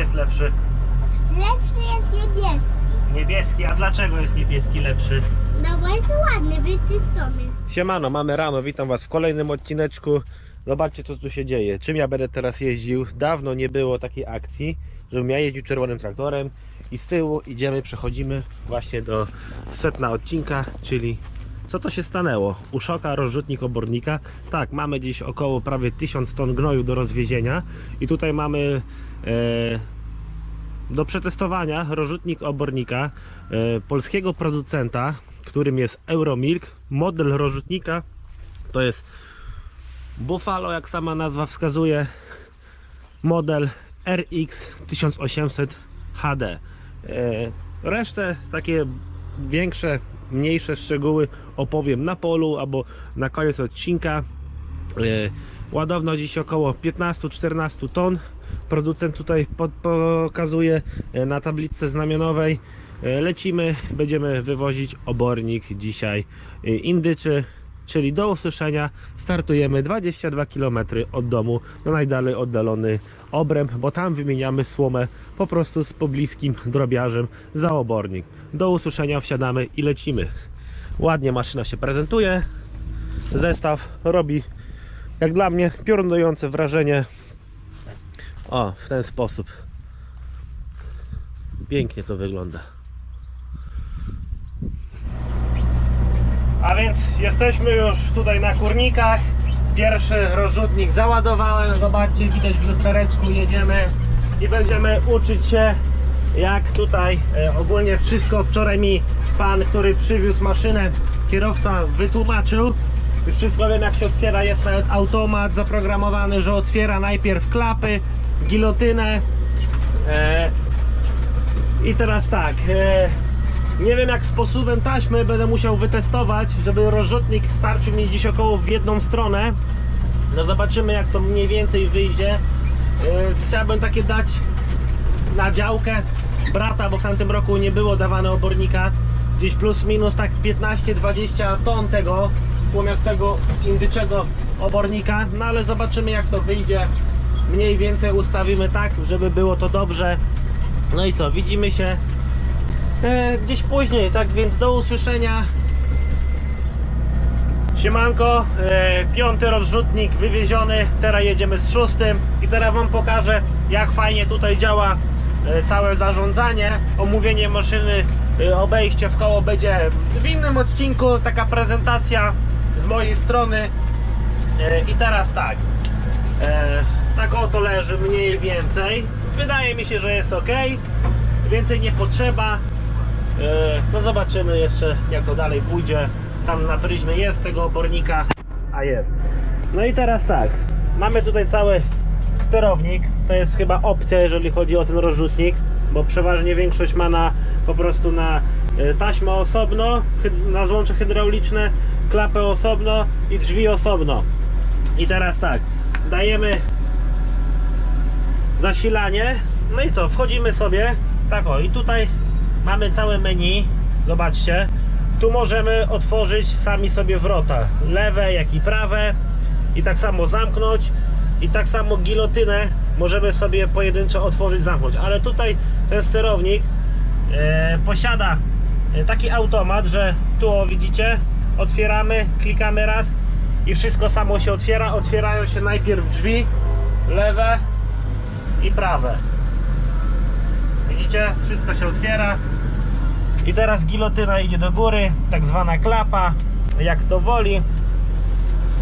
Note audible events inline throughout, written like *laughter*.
Jest lepszy? Lepszy jest niebieski. Niebieski, a dlaczego jest niebieski lepszy? No bo jest ładny, wyczyszczony. Siemano, mamy rano, witam was w kolejnym odcineczku. Zobaczcie co tu się dzieje. Czym ja będę teraz jeździł? Dawno nie było takiej akcji, żebym ja jeździł czerwonym traktorem i z tyłu idziemy, przechodzimy właśnie do setna odcinka, czyli co to się stanęło? Uszoka, rozrzutnik obornika. Tak, mamy dziś około prawie 1000 ton gnoju do rozwiezienia i tutaj mamy do przetestowania rozrzutnik obornika e, polskiego producenta, którym jest Euromilk. Model rozrzutnika to jest Buffalo, jak sama nazwa wskazuje, model RX 1800 HD. E, Resztę takie większe, mniejsze szczegóły opowiem na polu albo na koniec odcinka. Ładowność dziś około 15-14 ton. Producent tutaj pokazuje e, na tablicy znamionowej. E, Lecimy, będziemy wywozić obornik dzisiaj e, indyczy, czyli do usłyszenia. Startujemy 22 km od domu na najdalej oddalony obręb, bo tam wymieniamy słomę po prostu z pobliskim drobiarzem za obornik. Do usłyszenia, wsiadamy i lecimy. Ładnie maszyna się prezentuje. Zestaw robi jak dla mnie piorunujące wrażenie. O, w ten sposób. Pięknie to wygląda. A więc jesteśmy już tutaj na kurnikach. Pierwszy rozrzutnik załadowałem. Zobaczcie, widać w lustereczku. Jedziemy i będziemy uczyć się jak tutaj e, ogólnie wszystko. Wczoraj mi pan, który przywiózł maszynę, kierowca wytłumaczył. Wszystko wiem jak się otwiera. Jest nawet automat zaprogramowany, że otwiera najpierw klapy, gilotynę. E, I teraz tak. E, nie wiem jak sposobem taśmy będę musiał wytestować, żeby rozrzutnik starczył mi dziś około w jedną stronę. No zobaczymy jak to mniej więcej wyjdzie. Yy, Chciałbym takie dać na działkę brata, bo w tamtym roku nie było dawane obornika. Gdzieś plus minus tak 15-20 ton tego słomiastego indyczego obornika. No ale zobaczymy jak to wyjdzie. Mniej więcej ustawimy tak, żeby było to dobrze. No i co, widzimy się e, gdzieś później, tak więc do usłyszenia. Siemanko, e, piąty rozrzutnik wywieziony, teraz jedziemy z szóstym i teraz Wam pokażę jak fajnie tutaj działa e, całe zarządzanie, omówienie maszyny, e, obejście w koło będzie w innym odcinku, taka prezentacja z mojej strony e, i teraz tak, e, tak oto leży mniej więcej, wydaje mi się, że jest ok, więcej nie potrzeba, E, No zobaczymy jeszcze jak to dalej pójdzie. Tam na pryzmie jest tego obornika, a jest. No i teraz tak, mamy tutaj cały sterownik. To jest chyba opcja, jeżeli chodzi o ten rozrzutnik, bo przeważnie większość ma na po prostu na e, taśmę osobno, na złącze hydrauliczne, klapę osobno i drzwi osobno. I teraz tak, dajemy zasilanie. No i co, wchodzimy sobie. Tak o, i tutaj mamy całe menu. Zobaczcie. Tu możemy otworzyć sami sobie wrota. Lewe, jak i prawe. I tak samo zamknąć. I tak samo gilotynę możemy sobie pojedynczo otworzyć, zamknąć. Ale tutaj ten sterownik e, posiada taki automat, że tu o, widzicie, otwieramy, klikamy raz i wszystko samo się otwiera. Otwierają się najpierw drzwi lewe i prawe. Widzicie? Wszystko się otwiera. I teraz gilotyna idzie do góry, tak zwana klapa, jak to woli.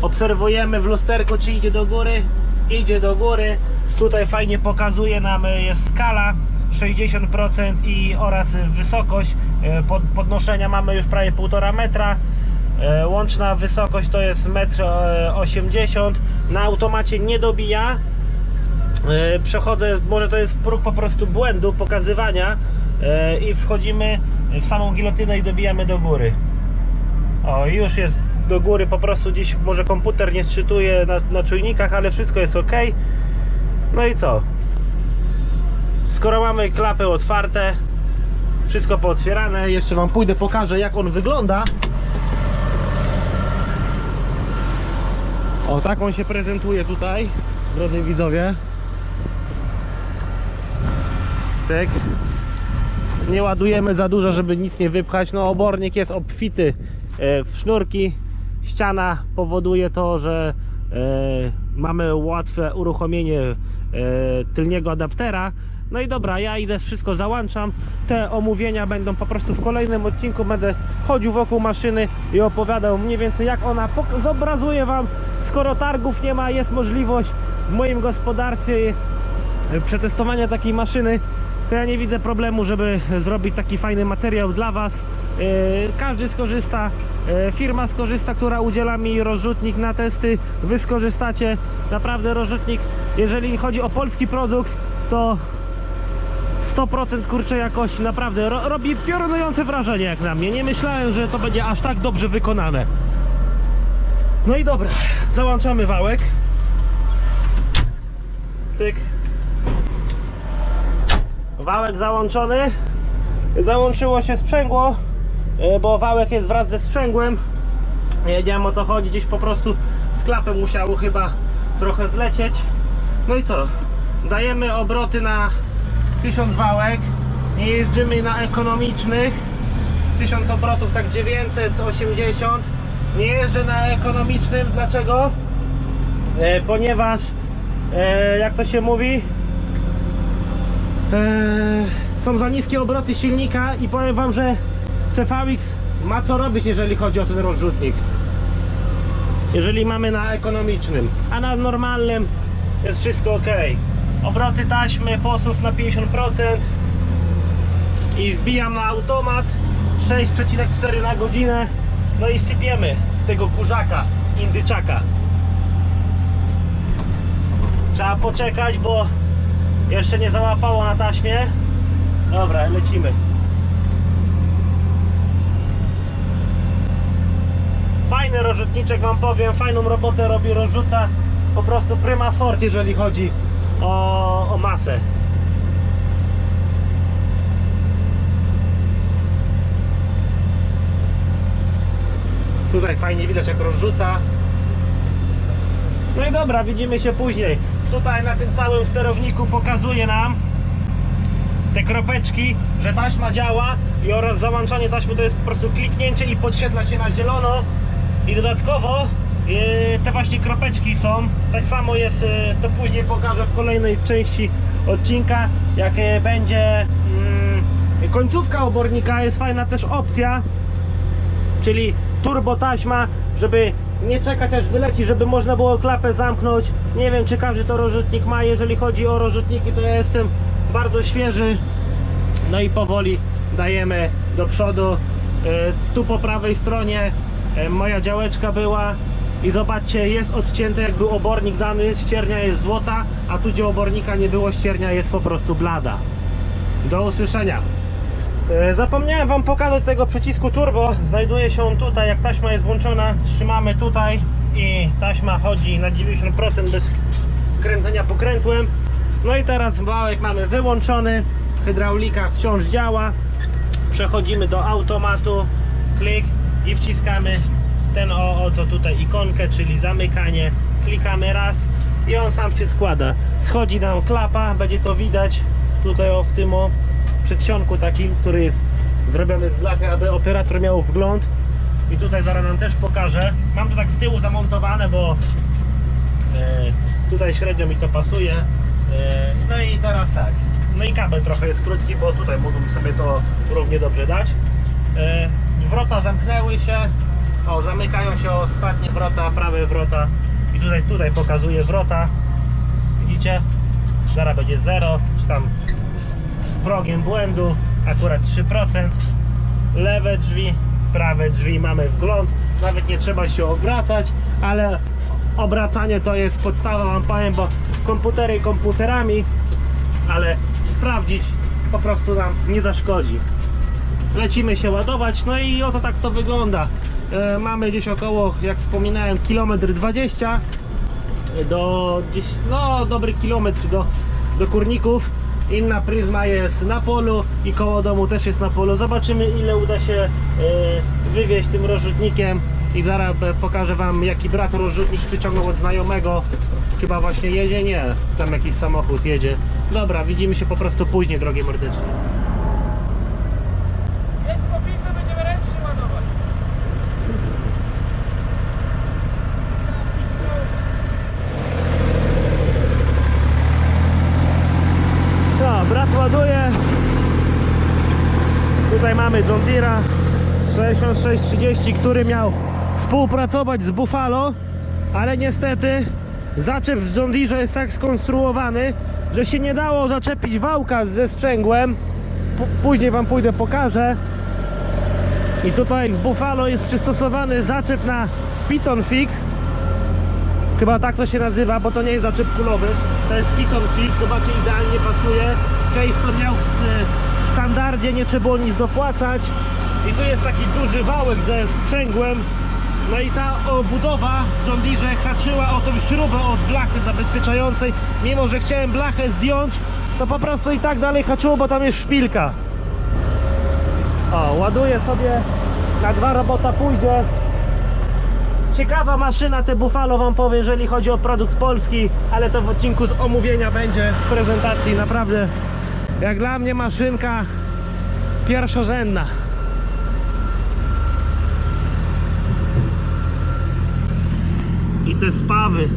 Obserwujemy w lusterku, czy idzie do góry. Idzie do góry. Tutaj fajnie pokazuje nam, e, jest skala 60% i oraz wysokość e, podnoszenia mamy już prawie 1,5 metra. E, Łączna wysokość to jest 1,80 m. Na automacie nie dobija, E, przechodzę, może to jest próg po prostu błędu pokazywania e, i wchodzimy w samą gilotynę i dobijamy do góry. O, już jest do góry, po prostu gdzieś może komputer nie sczytuje na, na czujnikach, ale wszystko jest ok. No i co? Skoro mamy klapy otwarte, wszystko pootwierane, jeszcze Wam pójdę, pokażę jak on wygląda. O, tak on się prezentuje tutaj, drodzy widzowie. Cyk. Nie ładujemy za dużo, żeby nic nie wypchać. No obornik jest obfity e, w sznurki. Ściana powoduje to, że e, mamy łatwe uruchomienie e, tylniego adaptera. No i dobra, ja idę, wszystko załączam. Te omówienia będą po prostu w kolejnym odcinku. Będę chodził wokół maszyny i opowiadał mniej więcej jak ona zobrazuję Wam. Skoro targów nie ma, jest możliwość w moim gospodarstwie przetestowania takiej maszyny, to ja nie widzę problemu, żeby zrobić taki fajny materiał dla Was. Yy, Każdy skorzysta, yy, firma skorzysta, która udziela mi rozrzutnik na testy. Wy skorzystacie. Naprawdę rozrzutnik, jeżeli chodzi o polski produkt, to 100% kurczę jakości, naprawdę ro, robi piorunujące wrażenie jak na mnie. Nie myślałem, że to będzie aż tak dobrze wykonane. No i dobra, załączamy wałek. Cyk. Wałek załączony. Załączyło się sprzęgło, e, bo wałek jest wraz ze sprzęgłem. Nie wiem o co chodzi, gdzieś po prostu z klapy musiało chyba trochę zlecieć. No i co? Dajemy obroty na 1000 wałek. Nie jeździmy na ekonomicznych. 1000 obrotów, tak 980. Nie jeżdżę na ekonomicznym. Dlaczego? E, ponieważ, e, jak to się mówi, Eee, są za niskie obroty silnika i powiem wam, że CVX ma co robić, jeżeli chodzi o ten rozrzutnik. Jeżeli mamy na ekonomicznym, a na normalnym jest wszystko ok. Obroty taśmy, posuw na 50% i wbijam na automat 6,4 na godzinę. No i sypiemy tego kurzaka, indyczaka. Trzeba poczekać, bo jeszcze nie załapało na taśmie. Dobra, lecimy. Fajny rozrzutniczek wam powiem, fajną robotę robi, rozrzuca po prostu prima sort, jeżeli chodzi o, o masę. Tutaj fajnie widać jak rozrzuca. No i dobra, widzimy się później. Tutaj na tym całym sterowniku pokazuje nam te kropeczki, że taśma działa i oraz załączanie taśmy to jest po prostu kliknięcie i podświetla się na zielono. I dodatkowo te właśnie kropeczki są. Tak samo jest, yy, to później pokażę w kolejnej części odcinka, jak yy, będzie yy, końcówka obornika, jest fajna też opcja, czyli turbo taśma, żeby nie czekać aż wyleci, żeby można było klapę zamknąć. Nie wiem czy każdy to rozrzutnik ma, jeżeli chodzi o rozrzutniki to ja jestem bardzo świeży. No i powoli dajemy do przodu. Tu po prawej stronie moja działeczka była i zobaczcie jest odcięte jak był obornik dany, ściernia jest złota, a tu gdzie obornika nie było ściernia jest po prostu blada. Do usłyszenia. E, Zapomniałem Wam pokazać tego przycisku turbo. Znajduje się on tutaj, jak taśma jest włączona. Trzymamy tutaj i taśma chodzi na 90% bez kręcenia pokrętłem. No i teraz wałek mamy wyłączony. Hydraulika wciąż działa. Przechodzimy do automatu. Klik i wciskamy ten o, oto tutaj ikonkę, czyli zamykanie. Klikamy raz i on sam się składa. Schodzi nam klapa, będzie to widać tutaj o w tym o przedsionku takim, który jest zrobiony z blachy, aby operator miał wgląd. I tutaj zaraz nam też pokażę. Mam to tak z tyłu zamontowane, bo e, tutaj średnio mi to pasuje. E, no i teraz tak. No i kabel trochę jest krótki, bo tutaj mógłbym sobie to równie dobrze dać. E, wrota zamknęły się. O, zamykają się ostatnie wrota, prawe wrota. I tutaj, tutaj pokazuje wrota. Widzicie? Zaraz będzie 0, czy tam z, z progiem błędu, akurat 3%. Lewe drzwi, prawe drzwi mamy wgląd, nawet nie trzeba się obracać, ale obracanie to jest podstawa, wam powiem, bo komputery komputerami, ale sprawdzić po prostu nam nie zaszkodzi. Lecimy się ładować, no i oto tak to wygląda. E, mamy gdzieś około, jak wspominałem, kilometr 20 do gdzieś, no dobry kilometr do, do kurników. Inna pryzma jest na polu i koło domu też jest na polu. Zobaczymy ile uda się e, wywieźć tym rozrzutnikiem. i zaraz pokażę wam jaki brat rozrzutnik przyciągnął od znajomego. Chyba właśnie jedzie? Nie, tam jakiś samochód jedzie. Dobra, widzimy się po prostu później, drogie mordeczki. Jak powinno będziemy ręcznie ładować. No, brat ładuje. Tutaj mamy John Deere'a 6630, który miał współpracować z Buffalo, ale niestety zaczep w John Deere jest tak skonstruowany, że się nie dało zaczepić wałka ze sprzęgłem. Później wam pójdę pokażę. I tutaj w Buffalo jest przystosowany zaczep na Piton Fix. Chyba tak to się nazywa, bo to nie jest zaczep kulowy. To jest Piton Fix, zobaczcie, idealnie pasuje. Case to miał e, standardzie, nie trzeba było nic dopłacać. I tu jest taki duży wałek ze sprzęgłem. No i ta obudowa John Deere haczyła o tą śrubę od blachy zabezpieczającej. Mimo, że chciałem blachę zdjąć, to po prostu i tak dalej haczyło, bo tam jest szpilka. O, ładuję sobie, na dwa robota pójdzie. Ciekawa maszyna, te Buffalo wam powiem, jeżeli chodzi o produkt polski, ale to w odcinku z omówienia będzie w prezentacji. Naprawdę, jak dla mnie maszynka pierwszorzędna. I te spawy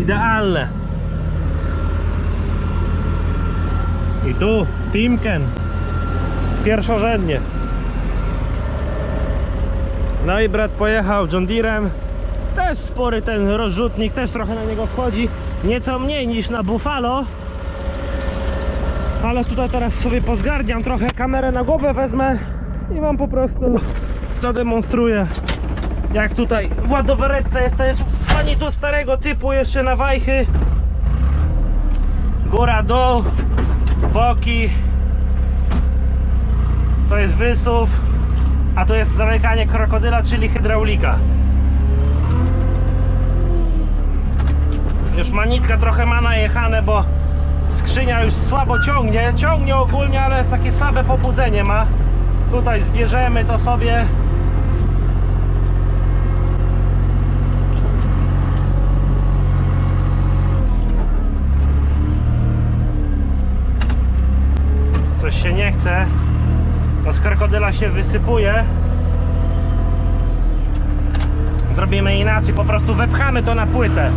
idealne. I tu Timken pierwszorzędnie. No i brat pojechał John Deerem. Też spory ten rozrzutnik, też trochę na niego wchodzi. Nieco mniej niż na Buffalo. Ale tutaj teraz sobie pozgarniam trochę kamerę na głowę wezmę i wam po prostu zademonstruję jak tutaj w ładowaretce jest, to jest ani tu starego typu jeszcze na wajchy. Góra, dół boki. To jest wysuw a to jest zamykanie krokodyla, czyli hydraulika. Już manitka trochę ma najechane, bo skrzynia już słabo ciągnie. Ciągnie ogólnie, ale takie słabe pobudzenie ma. Tutaj zbierzemy to sobie. Coś się nie chce. No z krokodyla się wysypuje. Zrobimy inaczej, po prostu wepchamy to na płytę.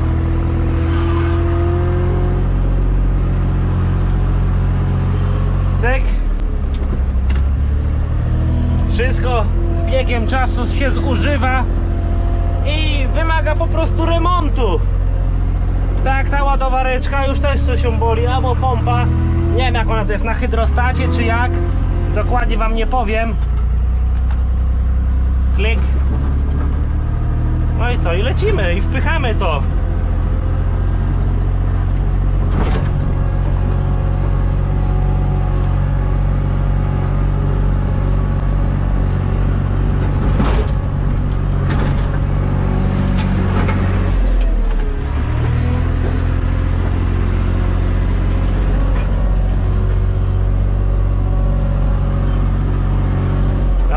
Wszystko z biegiem czasu się zużywa i wymaga po prostu remontu. Tak, ta ładowareczka już też coś ją boli, albo pompa. Nie wiem jak ona to jest, na hydrostacie czy jak. Dokładnie wam nie powiem. Klik. No i co? I lecimy i wpychamy to.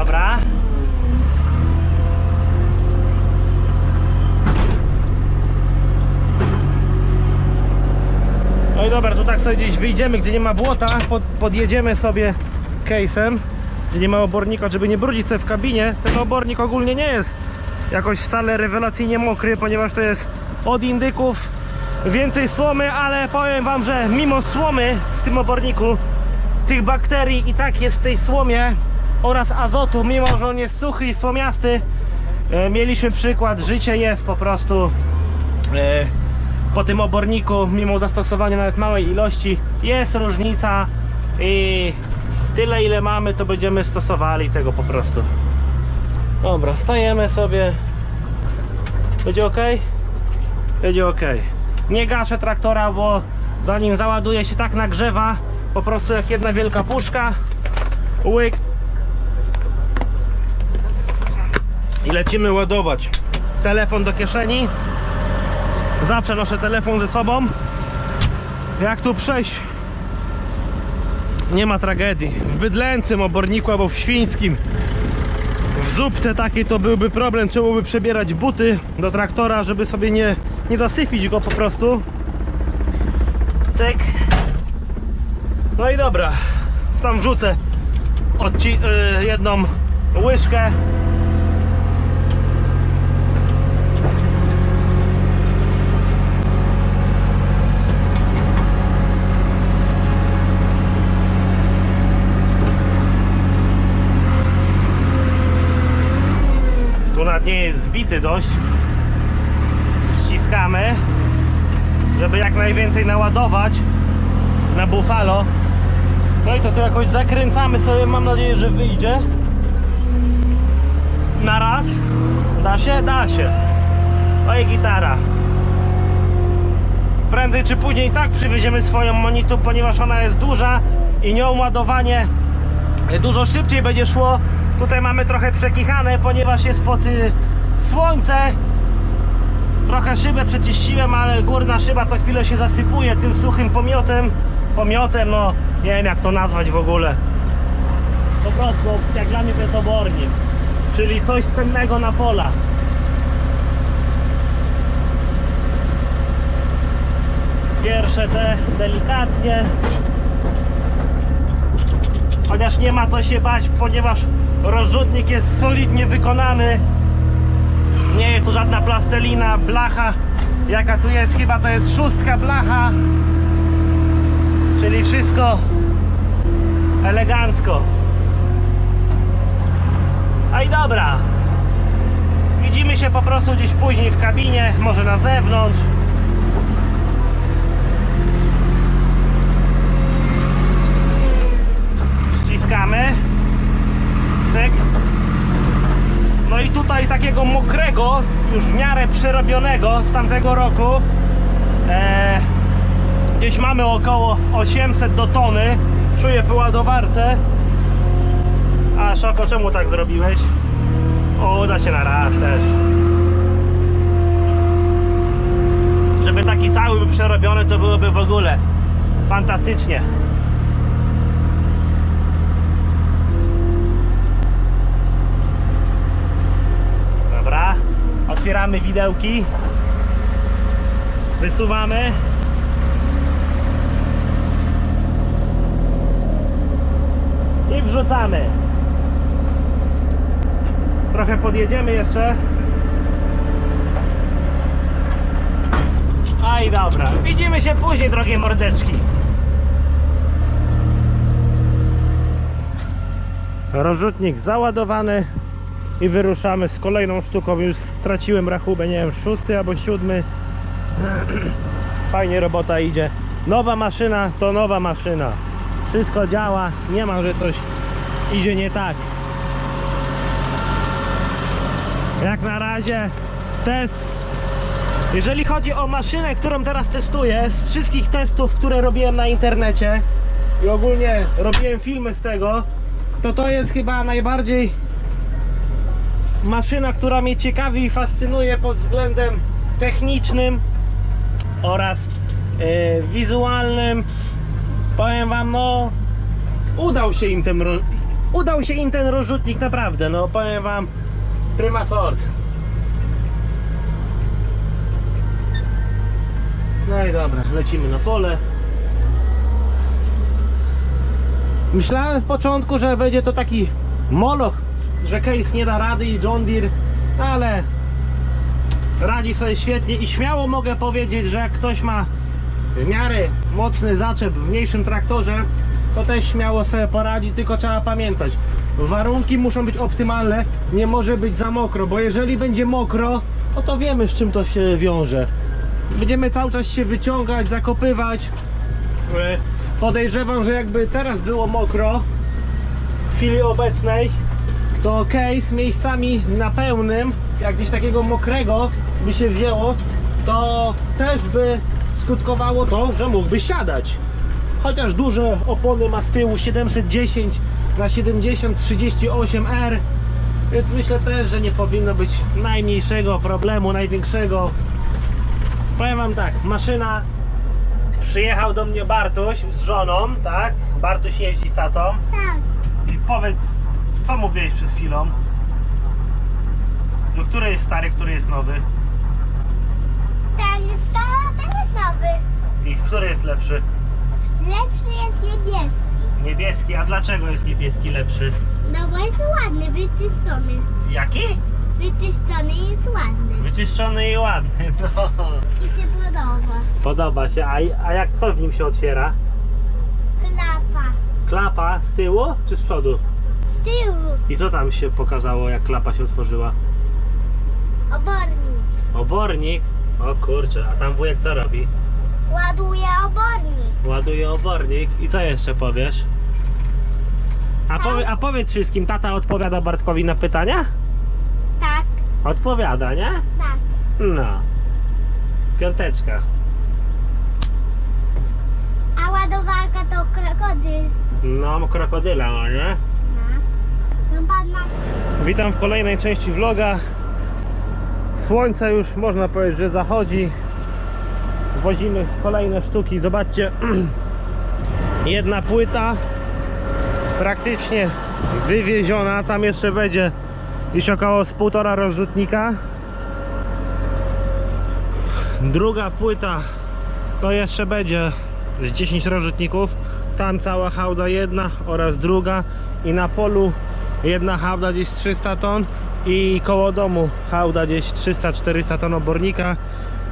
Dobra. No i dobra, tu tak sobie gdzieś wyjdziemy, gdzie nie ma błota, pod, podjedziemy sobie case'em, gdzie nie ma obornika, żeby nie brudzić sobie w kabinie. Ten obornik ogólnie nie jest jakoś wcale rewelacyjnie mokry, ponieważ to jest od indyków więcej słomy, ale powiem wam, że mimo słomy w tym oborniku tych bakterii i tak jest w tej słomie oraz azotu, mimo że on jest suchy i słomiasty. E, mieliśmy przykład, życie jest po prostu e, po tym oborniku, mimo zastosowania nawet małej ilości, jest różnica i tyle ile mamy, to będziemy stosowali tego po prostu. Dobra, stajemy sobie. Będzie ok? Będzie ok. Nie gaszę traktora, bo zanim załaduje się tak nagrzewa, po prostu jak jedna wielka puszka. Łyk. I lecimy ładować. Telefon do kieszeni. Zawsze noszę telefon ze sobą. Jak tu przejść? Nie ma tragedii. W bydlęcym oborniku albo w świńskim w zupce takiej to byłby problem, trzeba by przebierać buty do traktora, żeby sobie nie, nie zasyfić go po prostu. Cyk. No i dobra, tam wrzucę odci- y, jedną łyżkę. Nad nie jest zbity dość. Ściskamy, żeby jak najwięcej naładować na bufalo. No i co, tu jakoś zakręcamy sobie, mam nadzieję, że wyjdzie. Na raz. Da się? Da się. Oj, gitara. Prędzej czy później tak przywieziemy swoją monitu, ponieważ ona jest duża i nią ładowanie dużo szybciej będzie szło. Tutaj mamy trochę przekichane, ponieważ jest pod y, słońce. Trochę szybę przeczyściłem, ale górna szyba co chwilę się zasypuje tym suchym pomiotem. Pomiotem, no nie wiem jak to nazwać w ogóle. Po prostu jak dla mnie to jest obornik. Czyli coś cennego na pola. Pierwsze te delikatnie. Chociaż nie ma co się bać, ponieważ rozrzutnik jest solidnie wykonany. Nie jest to żadna plastelina, blacha. Jaka tu jest, chyba to jest szóstka blacha. Czyli wszystko elegancko. A i dobra. Widzimy się po prostu gdzieś później w kabinie, może na zewnątrz. Ściskamy. Cyk. No i tutaj takiego mokrego, już w miarę przerobionego z tamtego roku. E, gdzieś mamy około 800 do tony. Czuję po ładowarce. A Szoko, czemu tak zrobiłeś? O, uda się na raz też. Żeby taki cały był przerobiony, to byłoby w ogóle fantastycznie. Dobra, otwieramy widełki. Wysuwamy. I wrzucamy. Trochę podjedziemy jeszcze. A i dobra. Widzimy się później, drogie mordeczki. Rozrzutnik załadowany i wyruszamy z kolejną sztuką. Już straciłem rachubę, nie wiem, szósty albo siódmy. *clears throat* Fajnie robota idzie. Nowa maszyna to nowa maszyna. Wszystko działa, nie ma, że coś idzie nie tak. Jak na razie test. Jeżeli chodzi o maszynę, którą teraz testuję, z wszystkich testów, które robiłem na internecie i ogólnie robiłem filmy z tego, to to jest chyba najbardziej maszyna, która mnie ciekawi i fascynuje pod względem technicznym oraz e, wizualnym. Powiem wam, no udał się im ten udał się im ten rozrzutnik naprawdę, no powiem wam prima sort. No i dobra, lecimy na pole. Myślałem z początku, że będzie to taki moloch, że Case nie da rady i John Deere, ale radzi sobie świetnie i śmiało mogę powiedzieć, że jak ktoś ma w miarę mocny zaczep w mniejszym traktorze, to też śmiało sobie poradzi, tylko trzeba pamiętać. Warunki muszą być optymalne, nie może być za mokro, bo jeżeli będzie mokro, no to wiemy z czym to się wiąże. Będziemy cały czas się wyciągać, zakopywać. E, Podejrzewam, że jakby teraz było mokro w chwili obecnej, to case miejscami na pełnym, jak gdzieś takiego mokrego by się wzięło, to też by skutkowało to, że mógłby siadać. Chociaż duże opony ma z tyłu 710 na 70 38R, więc myślę też, że nie powinno być najmniejszego problemu, największego. Powiem wam tak, maszyna przyjechał do mnie Bartuś z żoną, tak? Bartuś jeździ z tatą. Tak. I powiedz, co mówiłeś przed chwilą? No który jest stary, który jest nowy? Ten jest stary, ten jest nowy. I który jest lepszy? Lepszy jest niebieski. Niebieski, a dlaczego jest niebieski lepszy? No bo jest ładny, wyczyszczony. Jaki? Wyczyszczony i jest ładny. Wyczyszczony i ładny, *laughs* no. I się podoba. Podoba się, a, a jak co w nim się otwiera? Klapa. Klapa z tyłu czy z przodu? Tyłu. I co tam się pokazało, jak klapa się otworzyła? Obornik. Obornik? O kurczę, a tam wujek co robi? Ładuje obornik. Ładuje obornik. I co jeszcze powiesz? A, powie, a powiedz wszystkim, tata odpowiada Bartkowi na pytania? Tak, Odpowiada, nie? tak. No. Piąteczka. A ładowarka to krokodyl. No, krokodyla, no nie? No. No pan ma... Witam w kolejnej części vloga. Słońce już można powiedzieć, że zachodzi. Wozimy kolejne sztuki. Zobaczcie, *clears throat* jedna płyta praktycznie wywieziona. Tam jeszcze będzie gdzieś około z półtora rozrzutnika. Druga płyta to jeszcze będzie z 10 rozrzutników. Tam cała hałda jedna oraz druga i na polu jedna hałda gdzieś 300 ton i koło domu hałda gdzieś 300-400 ton obornika.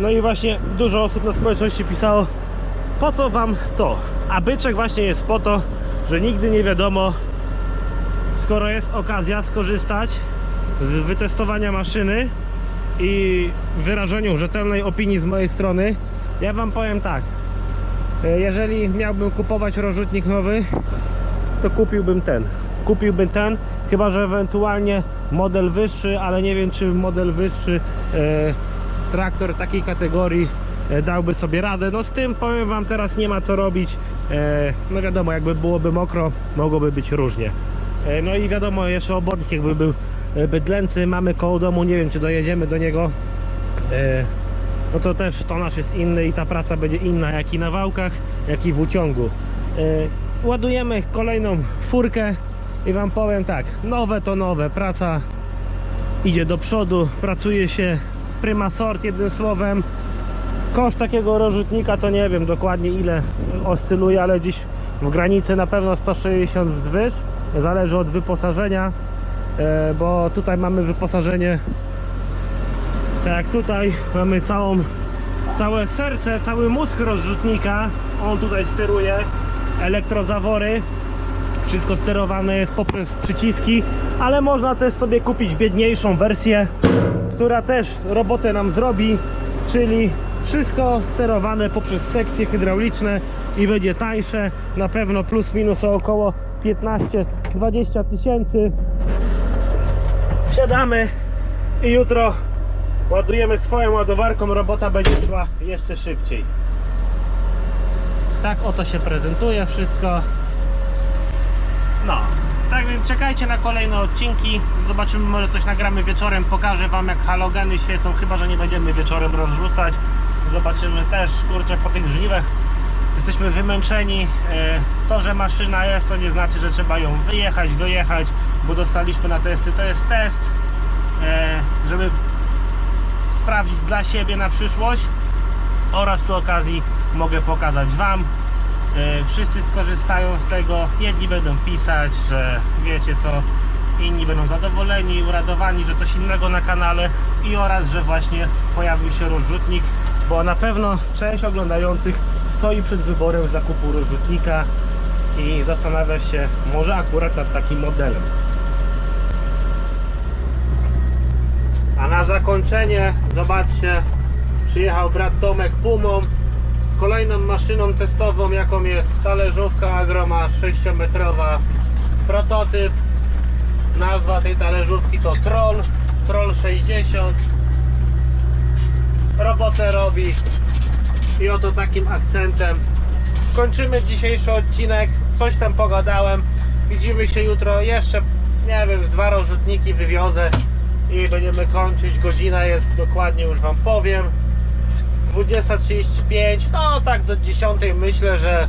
No i właśnie dużo osób na społeczności pisało po co wam to? A byczek właśnie jest po to, że nigdy nie wiadomo skoro jest okazja skorzystać z wytestowania maszyny i wyrażeniu rzetelnej opinii z mojej strony. Ja wam powiem tak. Jeżeli miałbym kupować rozrzutnik nowy, to kupiłbym ten. Kupiłbym ten, chyba że ewentualnie model wyższy, ale nie wiem czy model wyższy e, traktor takiej kategorii e, dałby sobie radę. No z tym powiem wam teraz nie ma co robić. E, no wiadomo, jakby byłoby mokro, mogłoby być różnie. No i wiadomo, jeszcze obornik jakby był bydlęcy, mamy koło domu, nie wiem czy dojedziemy do niego. No to też tonaż jest inny i ta praca będzie inna, jak i na wałkach, jak i w uciągu. Ładujemy kolejną furkę i wam powiem tak, nowe to nowe, praca idzie do przodu, pracuje się prima sort jednym słowem. Koszt takiego rozrzutnika to nie wiem dokładnie ile oscyluje, ale dziś w granicy na pewno 160 wzwyż, zależy od wyposażenia, e, bo tutaj mamy wyposażenie tak jak tutaj mamy całą, całe serce, cały mózg rozrzutnika. On tutaj steruje elektrozawory. Wszystko sterowane jest poprzez przyciski, ale można też sobie kupić biedniejszą wersję, która też robotę nam zrobi, czyli wszystko sterowane poprzez sekcje hydrauliczne i będzie tańsze, na pewno plus minus o około 15-20 tysięcy. Wsiadamy i jutro ładujemy swoją ładowarką, robota będzie szła jeszcze szybciej. Tak oto się prezentuje wszystko. No, tak więc czekajcie na kolejne odcinki. Zobaczymy, może coś nagramy wieczorem. Pokażę Wam jak halogeny świecą, chyba że nie będziemy wieczorem rozrzucać. Zobaczymy też, kurczę, po tych żniwach jesteśmy wymęczeni. E, To, że maszyna jest, to nie znaczy, że trzeba ją wyjechać, dojechać, bo dostaliśmy na testy. To jest test, e, żeby sprawdzić dla siebie na przyszłość oraz przy okazji mogę pokazać Wam. E, Wszyscy skorzystają z tego. Jedni będą pisać, że wiecie co, inni będą zadowoleni, uradowani, że coś innego na kanale i oraz, że właśnie pojawił się rozrzutnik, bo na pewno część oglądających stoi przed wyborem zakupu rozrzutnika i zastanawia się może akurat nad takim modelem. A na zakończenie, zobaczcie, przyjechał brat Tomek Pumą kolejną maszyną testową, jaką jest talerzówka Agroma 6-metrowa prototyp. Nazwa tej talerzówki to Troll, Troll 60. Robotę robi i oto takim akcentem kończymy dzisiejszy odcinek. Coś tam pogadałem. Widzimy się jutro jeszcze, nie wiem, dwa rozrzutniki wywiozę i będziemy kończyć. Godzina jest dokładnie, już Wam powiem. 20.35, no tak do 10 myślę, że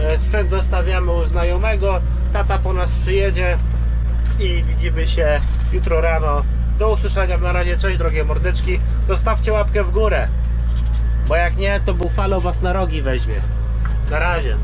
e, sprzęt zostawiamy u znajomego. Tata po nas przyjedzie i widzimy się jutro rano Do usłyszenia na razie, cześć drogie mordeczki. Zostawcie łapkę w górę. Bo jak nie, to Buffalo was na rogi weźmie. Na razie.